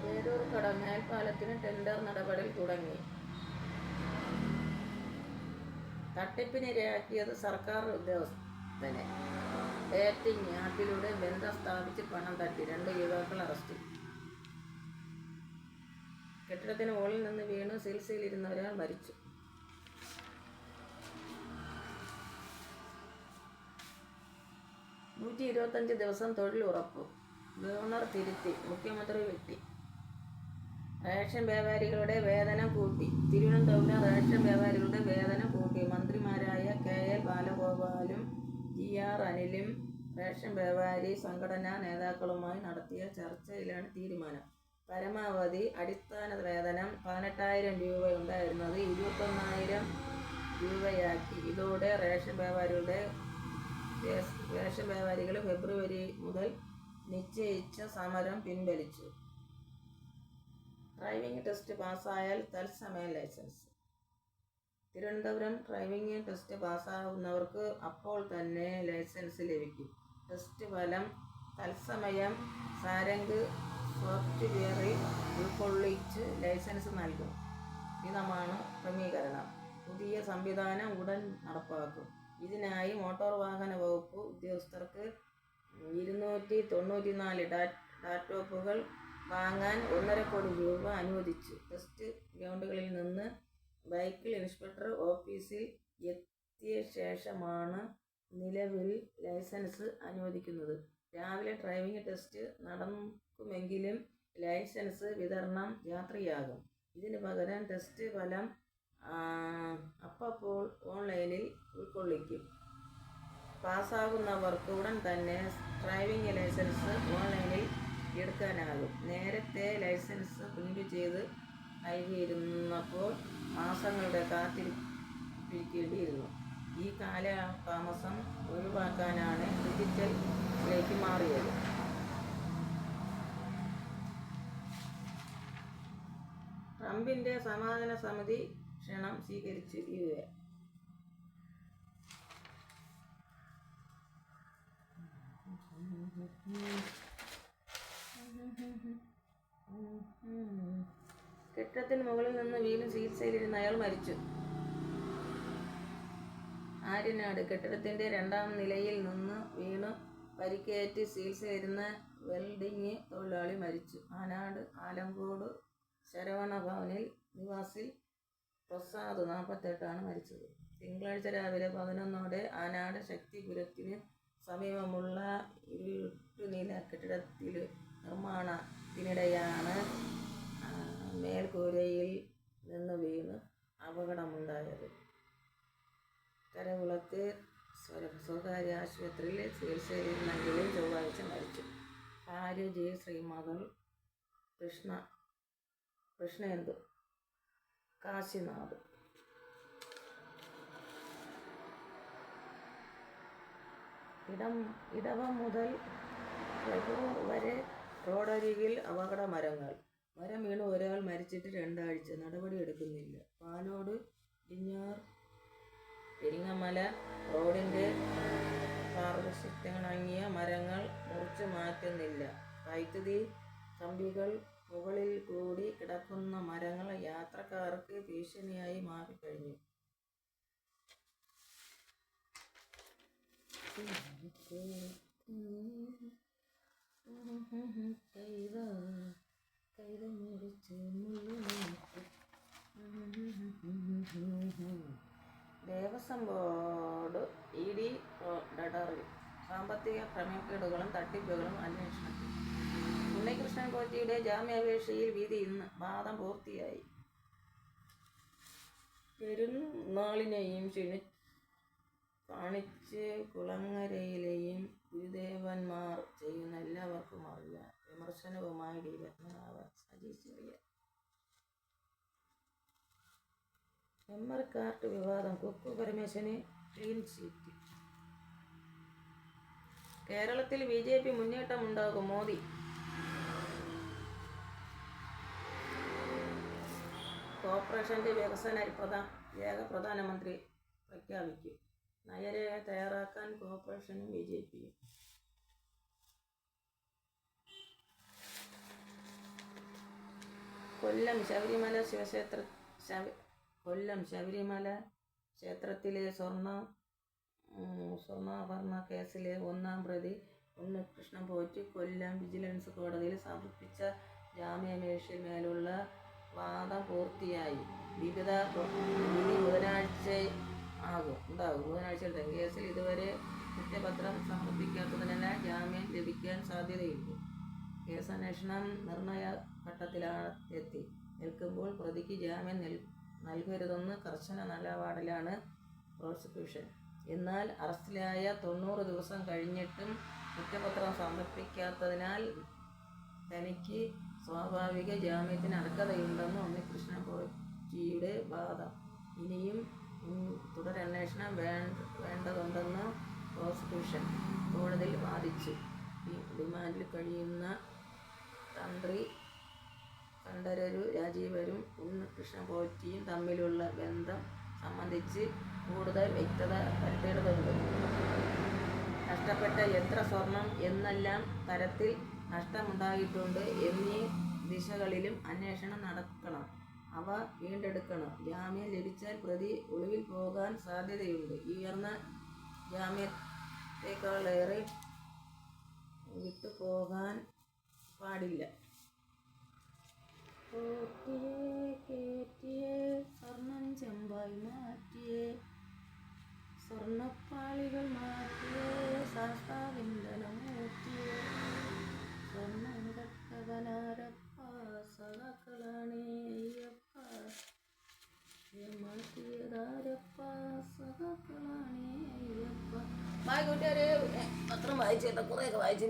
പേരൂർ കടങ്ങാൽ പാലത്തിന് ടെൻഡർ നടപടി തുടങ്ങി. തട്ടിപ്പിനിരയാക്കിയത് സർക്കാർ ഉദ്യോഗസ്ഥനെ ഡേറ്റിംഗ് ആപ്പിലൂടെ ബന്ധം സ്ഥാപിച്ച് പണം തട്ടി. രണ്ട് യുവാക്കൾ അറസ്റ്റിൽ കെട്ടിടത്തിന് മുകളിൽ നിന്ന് വീണ്. ചികിത്സയിലിരുന്ന ഒരാൾ മരിച്ചു. നൂറ്റി ഇരുപത്തഞ്ച് ദിവസം തൊഴിൽ ഉറപ്പ്. ഗവർണർ തിരുത്തി. മുഖ്യമന്ത്രി വെട്ടി. റേഷൻ വ്യാപാരികളുടെ വേതനം കൂട്ടി. തിരുവനന്തപുരം റേഷൻ വ്യാപാരികളുടെ വേതനം കൂട്ടി. മന്ത്രിമാരായ കെ എൽ ബാലഗോപാലും ജി ആർ അനിലും റേഷൻ വ്യാപാരി സംഘടനാ നേതാക്കളുമായി നടത്തിയ ചർച്ചയിലാണ് തീരുമാനം. പരമാവധി അടിസ്ഥാന വേതനം പതിനെട്ടായിരം രൂപ ഉണ്ടായിരുന്നത് ഇരുപത്തൊന്നായിരം രൂപയാക്കി. ഇതോടെ റേഷൻ വ്യാപാരികളുടെ റേഷൻ വ്യാപാരികൾ ഫെബ്രുവരി മുതൽ നിശ്ചയിച്ച സമരം പിൻവലിച്ചു. ഡ്രൈവിംഗ് ടെസ്റ്റ് പാസ്സായാൽ തത്സമയം ലൈസൻസ്. തിരുവനന്തപുരം ഡ്രൈവിംഗ് ടെസ്റ്റ് പാസ്സാവുന്നവർക്ക് അപ്പോൾ തന്നെ ലൈസൻസ് ലഭിക്കും. ടെസ്റ്റ് ഫലം തത്സമയം സാരംഗ് സോഫ്റ്റ്വെയറിൽ ഉൾക്കൊള്ളിച്ച് ലൈസൻസ് നൽകും. ഇതമാണ് ക്രമീകരണം. പുതിയ സംവിധാനം ഉടൻ നടപ്പാക്കും. ഇതിനായി മോട്ടോർ വാഹന വകുപ്പ് ഉദ്യോഗസ്ഥർക്ക് ഇരുന്നൂറ്റി തൊണ്ണൂറ്റി നാല് ലാപ്ടോപ്പുകൾ വാങ്ങാൻ ഒന്നര കോടി രൂപ അനുവദിച്ചു. ടെസ്റ്റ് ഗ്രൗണ്ടുകളിൽ നിന്ന് ബൈക്കിൽ ഇൻസ്പെക്ടർ ഓഫീസിൽ എത്തിയ ശേഷമാണ് നിലവിൽ ലൈസൻസ് അനുവദിക്കുന്നത്. രാവിലെ ഡ്രൈവിംഗ് ടെസ്റ്റ് നടക്കുമെങ്കിലും ലൈസൻസ് വിതരണം രാത്രിയാകും. ഇതിന് പകരം ടെസ്റ്റ് ഫലം അപ്പോൾ ഓൺലൈനിൽ ഉൾക്കൊള്ളിക്കും. പാസ്സാകുന്നവർക്ക് ഉടൻ തന്നെ ഡ്രൈവിംഗ് ലൈസൻസ് ഓൺലൈനിൽ എടുക്കാനാകും. നേരത്തെ ലൈസൻസ് പ്രിന്റ് ചെയ്ത് നൽകിയിരുന്നപ്പോൾ മാസങ്ങളുടെ കാത്തിരിപ്പിക്കേണ്ടിയിരുന്നു. ഈ കാലതാമസം ഒഴിവാക്കാനാണ് ഡിജിറ്റലിലേക്ക് മാറിയത്. ട്രംപിന്റെ സമാധാന സമിതി ക്ഷണം സ്വീകരിച്ച് യു എ. കെട്ടിടത്തിന് മുകളിൽ നിന്ന് വീണ് ചികിത്സയിലിരുന്ന അയാൾ മരിച്ചു. ആര്യനാട് കെട്ടിടത്തിന്റെ രണ്ടാം നിലയിൽ നിന്ന് വീണ്. പരിക്കേറ്റ് ചികിത്സയിരുന്ന വെൽഡിംഗ് തൊഴിലാളി മരിച്ചു. ആനാട് ആലങ്കോട് ശരവണ ഭവനിൽ നിവാസി പ്രസാദ് നാൽപ്പത്തെട്ടാണ് മരിച്ചത്. തിങ്കളാഴ്ച രാവിലെ പതിനൊന്നോടെ ആനാട് ശക്തിപുരത്തിന് സമീപമുള്ള ഇരുട്ടുനില കെട്ടിടത്തിൽ നിർമ്മാണത്തിനിടെയാണ് മേൽക്കൂരയിൽ നിന്ന് വീണ് അപകടമുണ്ടായത്. കരകുളത്തെ സ്വകാര്യ ആശുപത്രിയിൽ ചികിത്സയിലിരുന്നെങ്കിലും ചൊവ്വാഴ്ച മരിച്ചു. ഭാര്യ ജയ ശ്രീമകൾ കൃഷ്ണ കൃഷ്ണേന്ദു കാശിനാഥ്. ഇടം ഇടവം മുതൽ വരെ റോഡരികിൽ അപകട മരങ്ങൾ മരം വീണ് ഒരാൾ മരിച്ചിട്ട് രണ്ടാഴ്ച നടപടി എടുക്കുന്നില്ല പാലോട് ഇഞ്ഞാർ പെരിങ്ങമല റോഡിന്റെ പാർശ്വത്തിണങ്ങിയ മരങ്ങൾ മുറിച്ചു മാറ്റുന്നില്ല വൈദ്യുതി കമ്പികൾ മുകളിൽ കൂടി കിടക്കുന്ന മരങ്ങൾ യാത്രക്കാർക്ക് ഭീഷണിയായി മാറിക്കഴിഞ്ഞു കഴിഞ്ഞു സാമ്പത്തിക ക്രമക്കേടുകളും തട്ടിപ്പുകളും അന്വേഷണത്തിൽ. ഉണ്ണികൃഷ്ണൻ പോറ്റിയുടെ ജാമ്യാപേക്ഷയിൽ വിധി ഇന്ന് വാദം പൂർത്തിയായി. പെരുന്നാളിനെയും ക്ഷണി കാണിച്ച് കുളങ്ങരയിലെയും ഗുരുദേവന്മാർ ചെയ്യുന്ന എല്ലാവർക്കും അറിയാം. വിമർശനവുമായി ഡി പത്മനാഭൻ സജി ചെറിയ വിവാദം. കുക്കു പരമേശ്വരന് ക്ലീൻ ചീറ്റ്. കേരളത്തിൽ ബി ജെ പി മുന്നേറ്റമുണ്ടാകും മോദി. കോർപ്പറേഷന്റെ വികസന ഏക പ്രധാനമന്ത്രി പ്രഖ്യാപിക്കും. നയരേഖ തയ്യാറാക്കാൻ കോർപ്പറേഷനും ബി ജെ പിയും. കൊല്ലം ശബരിമല ശിവക്ഷേത്ര കൊല്ലം ശബരിമല ക്ഷേത്രത്തിലെ സ്വർണ ഉം, വർമ്മ കേസിലെ ഒന്നാം പ്രതി ഉണ്ണികൃഷ്ണൻ പോറ്റി കൊല്ലം വിജിലൻസ് കോടതിയിൽ സമർപ്പിച്ച ജാമ്യാപേക്ഷയിന്മേലുള്ള വാദം പൂർത്തിയായി. വിവിധ വിധി ബുധനാഴ്ച ആകും. ഉണ്ടാകും ബുധനാഴ്ച കേസിൽ ഇതുവരെ കുറ്റപത്രം സമർപ്പിക്കാത്തതിനാൽ ജാമ്യം ലഭിക്കാൻ സാധ്യതയുണ്ട്. കേസന്വേഷണം നിർണയ ഘട്ടത്തിലാണ് എത്തി. നിൽക്കുമ്പോൾ പ്രതിക്ക് ജാമ്യം നൽ നൽകരുതെന്ന് കർശന നിലപാടിലാണ് പ്രോസിക്യൂഷൻ. എന്നാൽ അറസ്റ്റിലായ തൊണ്ണൂറ് ദിവസം കഴിഞ്ഞിട്ടും കുറ്റപത്രം സമർപ്പിക്കാത്തതിനാൽ തനിക്ക് സ്വാഭാവിക ജാമ്യത്തിന് അർഹതയുണ്ടെന്ന് ഉണ്ണികൃഷ്ണൻ പോറ്റിയുടെ വാദം. ഇനിയും തുടരന്വേഷണം വേണ്ട വേണ്ടതുണ്ടെന്ന് പ്രോസിക്യൂഷൻ കോടതിയിൽ വാദിച്ചു. ഈ റിമാൻഡിൽ കഴിയുന്ന തന്ത്രി കണ്ഠരരു രാജീവരും ഉണ്ണികൃഷ്ണ പോറ്റിയും തമ്മിലുള്ള ബന്ധം സംബന്ധിച്ച് കൂടുതൽ വ്യക്തത വരുത്തേണ്ടതുണ്ട്. നഷ്ടപ്പെട്ട എത്ര സ്വർണം എന്നെല്ലാം തരത്തിൽ നഷ്ടമുണ്ടായിട്ടുണ്ട് എന്നീ ദിശകളിലും അന്വേഷണം നടക്കണം. അവ വീണ്ടെടുക്കണം. ജാമ്യം ലഭിച്ചാൽ പ്രതി ഒളിവിൽ പോകാൻ സാധ്യതയുണ്ട്. ഉയർന്ന ജാമ്യത്തെക്കാളേറെ വിട്ടുപോകാൻ പാടില്ല. കേട്ടിയേ ചെമ്പായി മാറ്റിയേ. സ്വർണപ്പാളികൾ മാറ്റിയേ. ശാസ്താവിന്ദനം ഊറ്റിയേ സ്വർണം കട്ടവനാരപ്പ. സഹാക്കളാണേ അയ്യപ്പ. മാറ്റിയതാരപ്പ സഹാക്കളാണേ അയ്യപ്പ. ബായ് കൂട്ടുകാരെ പത്രം വായിച്ചേട്ടാ കുറേയൊക്കെ വായിച്ചു